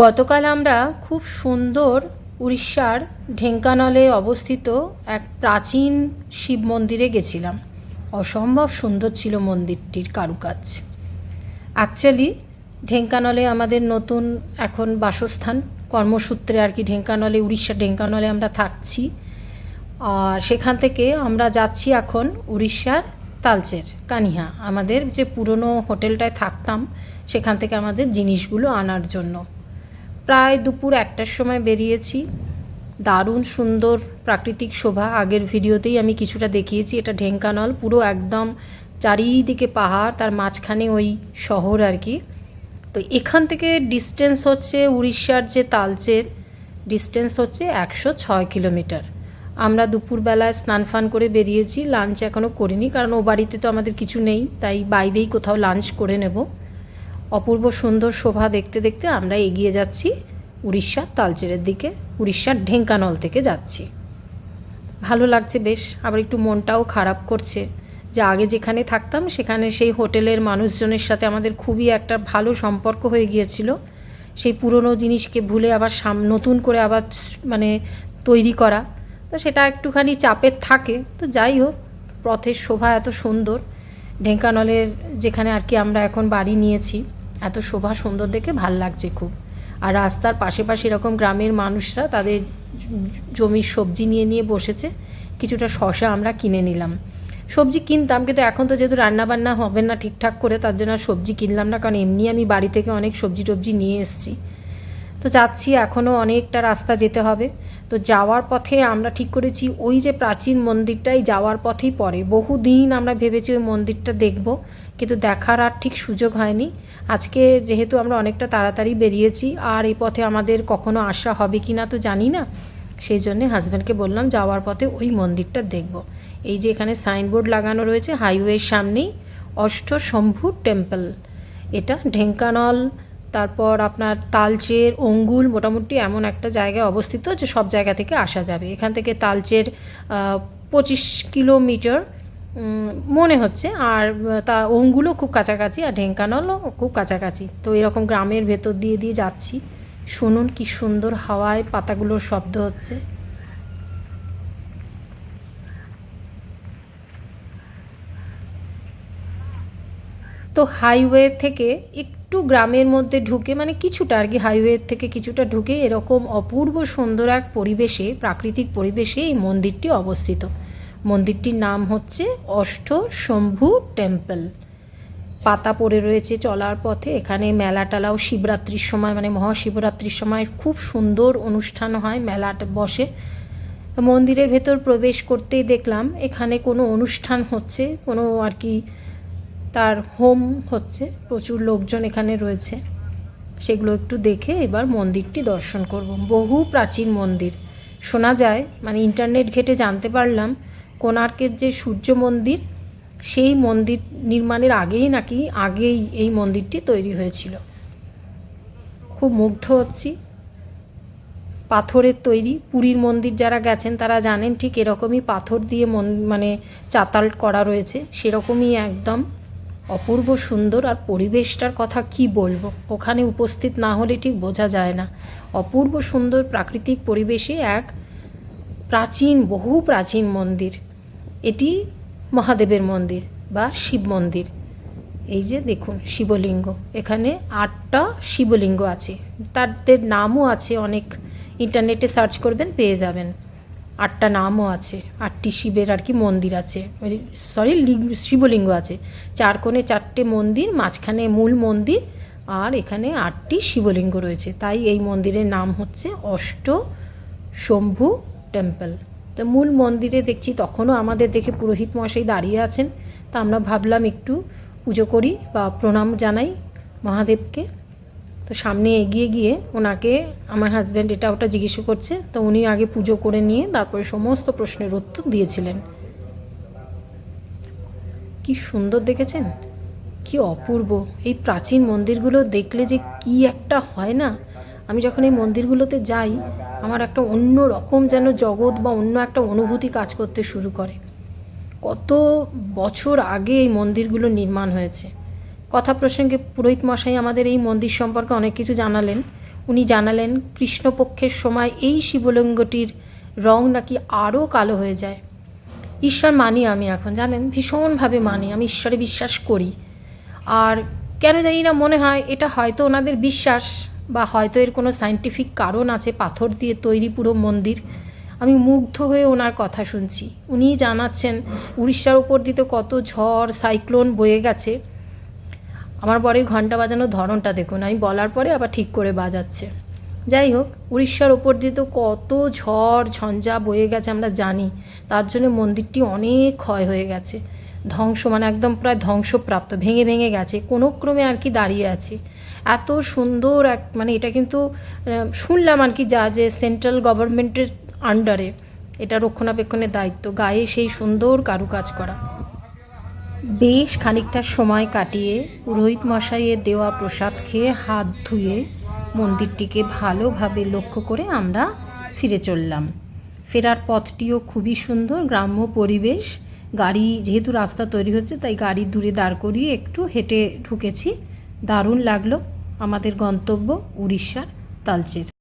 গতকাল আমরা খুব সুন্দর উড়িষ্যার ঢেঙ্কানলে অবস্থিত এক প্রাচীন শিব মন্দিরে গেছিলাম। অসম্ভব সুন্দর ছিল মন্দিরটির কারুকাজ। অ্যাকচুয়ালি ঢেঙ্কানলে আমাদের নতুন এখন বাসস্থান। কর্মসূত্রে আর কি ঢেঙ্কানলে উড়িষ্যা ঢেঙ্কানলে আমরা থাকছি। আর সেখান থেকে আমরা যাচ্ছি এখন উড়িষ্যার তালচের, কানিহা। আমাদের যে পুরনো হোটেলটায় থাকতাম, সেখান থেকে আমাদের জিনিসগুলো আনার জন্য। প্রায় দুপুর একটার সময় বেরিয়েছি। দারুণ সুন্দর প্রাকৃতিক শোভা। আগের ভিডিওতেই আমি কিছুটা দেখিয়েছি, এটা ঢেঙ্কানল, পুরো একদম চারিদিকে পাহাড়, তার মাঝখানে ওই শহর আর কি। তো এখান থেকে ডিস্টেন্স হচ্ছে উড়িষ্যার যে তালচের ডিস্টেন্স হচ্ছে একশো ছয় কিলোমিটার। আমরা দুপুরবেলায় স্নান ফান করে বেরিয়েছি লাঞ্চ এখনও করিনি, কারণ ও বাড়িতে তো আমাদের কিছু নেই, তাই বাইরেই কোথাও লাঞ্চ করে নেব। অপূর্ব সুন্দর শোভা দেখতে দেখতে আমরা এগিয়ে যাচ্ছি উড়িষ্যার তালচেরের দিকে, উড়িষ্যার ঢেঙ্কানল থেকে যাচ্ছি। ভালো লাগছে বেশ, আবার একটু মনটাও খারাপ করছে যে আগে যেখানে থাকতাম সেখানে সেই হোটেলের মানুষজনের সাথে আমাদের খুবই একটা ভালো সম্পর্ক হয়ে গিয়েছিল। সেই পুরনো জিনিসকে ভুলে আবার সাম, নতুন করে আবার মানে তৈরি করা। তো সেটা একটুখানি চাপের থাকে। তো যাই হোক, পথের শোভা এত সুন্দর। ঢেঙ্কানলের যেখানে আর কি আমরা এখন বাড়ি নিয়েছি, এত শোভা সুন্দর দেখে ভালো লাগছে খুব। আর রাস্তার পাশে পাশে এরকম গ্রামের মানুষরা তাদের জমির সবজি নিয়ে নিয়ে বসেছে, কিছুটা শশা আমরা কিনে নিলাম। সবজি কিনতাম, কিন্তু এখন তো যেহেতু রান্নাবান্না হবে না ঠিকঠাক করে, তার জন্য সবজি কিনলাম না, কারণ এমনি আমি বাড়ি থেকে অনেক সবজি টবজি নিয়ে এসেছি। তো যাচ্ছি এখনও অনেকটা রাস্তা যেতে হবে। তো যাওয়ার পথে আমরা ঠিক করেছি, ওই যে প্রাচীন মন্দিরটাই যাওয়ার পথেই পড়ে। বহুদিন আমরা ভেবেছি ওই মন্দিরটা দেখব, কিন্তু দেখার আর ঠিক সুযোগ হয়নি। আজকে যেহেতু আমরা অনেকটা তাড়াতাড়ি বেরিয়েছি, আর এই পথে আমাদের কখনো আসা হবে কি না তো জানি না। সেই জন্যে হাজব্যান্ডকে বললাম, যাওয়ার পথে ওই মন্দিরটা দেখব। এই যে এখানে সাইনবোর্ড লাগানো রয়েছে হাইওয়ের সামনেই অষ্টশম্ভু টেম্পল এটা ঢেঙ্কানল তারপর আপনার তালচের অঙ্গুল মোটামুটি এমন একটা জায়গায় অবস্থিত যে সব জায়গা থেকে আসা যাবে। এখান থেকে তালচের পঁচিশ কিলোমিটার মনে হচ্ছে। আর তা অঙ্গুলও খুব কাছাকাছি আর ঢেঙ্কানলও খুব কাছাকাছি। তো এরকম গ্রামের ভেতর দিয়ে দিয়ে যাচ্ছি। শুনুন কি সুন্দর হাওয়ায় পাতাগুলোর শব্দ হচ্ছে। তো হাইওয়ে থেকে একটু গ্রামের মধ্যে ঢুকে মানে কিছুটা আর কি হাইওয়ে থেকে কিছুটা ঢুকে এরকম অপূর্ব সুন্দর এক পরিবেশে, প্রাকৃতিক পরিবেশে এই মন্দিরটি অবস্থিত। মন্দিরটির নাম হচ্ছে অষ্ট শম্ভু টেম্পল পাতা পড়ে রয়েছে চলার পথে, এখানে মেলা টেলাও শিবরাত্রির সময় মানে মহাশিবরাত্রির সময় খুব সুন্দর অনুষ্ঠান হয়, মেলাটা বসে। মন্দিরের ভেতর প্রবেশ করতেই দেখলাম, এখানে কোনো অনুষ্ঠান হচ্ছে, কোনো আর কি তার হোম হচ্ছে, প্রচুর লোকজন এখানে রয়েছে। সেগুলো একটু দেখে এবার মন্দিরটি দর্শন করব। বহু প্রাচীন মন্দির। শোনা যায় মানে ইন্টারনেট ঘেটে জানতে পারলাম, কোণার্কের যে সূর্য মন্দির, সেই মন্দির নির্মাণের আগেই নাকি আগেই এই মন্দিরটি তৈরি হয়েছিল। খুব মুগ্ধ হচ্ছি। পাথরের তৈরি, পুরীর মন্দির যারা গেছেন তারা জানেন ঠিক এরকমই পাথর দিয়ে মন মানে চাতাল করা রয়েছে। সেরকমই একদম অপূর্ব সুন্দর আর পরিবেশটার কথা কি বলব? ওখানে উপস্থিত না হলে ঠিক বোঝা যায় না। অপূর্ব সুন্দর প্রাকৃতিক পরিবেশে এক প্রাচীন, বহু প্রাচীন মন্দির। এটি মহাদেবের মন্দির বা শিব মন্দির। এই যে দেখুন, শিবলিঙ্গ। এখানে আটটা শিবলিঙ্গ আছে। তাদের নামও আছে, অনেক ইন্টারনেটে সার্চ করবেন, পেয়ে যাবেন। আটটা নামও আছে, আটটি শিবের আর কি মন্দির আছে। সরি শিবলিঙ্গ আছে। চার কোণে চারটে মন্দির, মাঝখানে মূল মন্দির আর এখানে আটটি শিবলিঙ্গ রয়েছে। তাই এই মন্দিরের নাম হচ্ছে অষ্ট শম্ভু টেম্পল। তো মূল মন্দিরে দেখছি, তখনও আমাদের দেখে পুরোহিত মশাই দাঁড়িয়ে আছেন। তা আমরা ভাবলাম একটু পুজো করি বা প্রণাম জানাই মহাদেবকে। তো সামনে এগিয়ে গিয়ে ওনাকে আমার হাজব্যান্ড এটা ওটা জিজ্ঞেস করছে, তো উনি আগে পুজো করে নিয়ে তারপরে সমস্ত প্রশ্নের উত্তর দিয়েছিলেন। কি সুন্দর দেখেছেন? কি অপূর্ব। এই প্রাচীন মন্দিরগুলো দেখলে যে কি একটা হয় না? আমি যখন এই মন্দিরগুলোতে যাই, আমার একটা অন্য রকম যেন জগৎ বা অন্য একটা অনুভূতি কাজ করতে শুরু করে। কত বছর আগে এই মন্দিরগুলো নির্মাণ হয়েছে। কথা প্রসঙ্গে পুরোহিত মশাই আমাদের এই মন্দির সম্পর্কে অনেক কিছু জানালেন। উনি জানালেন, কৃষ্ণপক্ষের সময় এই শিবলিঙ্গটির রং নাকি আরও কালো হয়ে যায়। ঈশ্বর মানি আমি এখন, জানেন? ভীষণভাবে মানি, আমি ঈশ্বরে বিশ্বাস করি। আর কেন জানি না মনে হয় এটা হয়তো ওনাদের বিশ্বাস বা হয়তো এর কোনো সাইন্টিফিক কারণ আছে, পাথর দিয়ে তৈরি পুরো মন্দির। আমি মুগ্ধ হয়ে ওনার কথা শুনছি। উনি জানাচ্ছেন, উড়িষ্যার উপর দিয়ে তো কত ঝড়, সাইক্লোন বয়ে গেছে। আমার বরের ঘণ্টা বাজানোর ধরনটা দেখুন, আমি বলার পরে আবার ঠিক করে বাজাচ্ছে। যাই হোক, উড়িষ্যার ওপর দিয়ে তো কত ঝড় ঝঞ্ঝা বয়ে গেছে আমরা জানি, তার জন্য মন্দিরটি অনেক ক্ষয় হয়ে গেছে। ধ্বংস মানে একদম প্রায় ধ্বংসপ্রাপ্ত, ভেঙে ভেঙে গেছে, কোনো ক্রমে আর কি দাঁড়িয়ে আছে। এত সুন্দর এক মানে এটা কিন্তু শুনলাম আর কি যা যে সেন্ট্রাল গভর্নমেন্টের আন্ডারে, এটা রক্ষণাবেক্ষণের দায়িত্ব, গায়ে সেই সুন্দর কারুকাজ করা। বেশ খানিকটা সময় কাটিয়ে পুরোহিত মশাইয়ের দেওয়া প্রসাদ খেয়ে হাত ধুয়ে মন্দিরটিকে ভালোভাবে লক্ষ্য করে আমরা ফিরে চললাম। ফেরার পথটিও খুবই সুন্দর, গ্রাম্য পরিবেশ। গাড়ি যেহেতু রাস্তা তৈরি হচ্ছে, তাই গাড়ি দূরে দাঁড় করিয়ে একটু হেঁটে ঢুকেছি। দারুণ লাগল। আমাদের গন্তব্য উড়িষ্যার তালচের।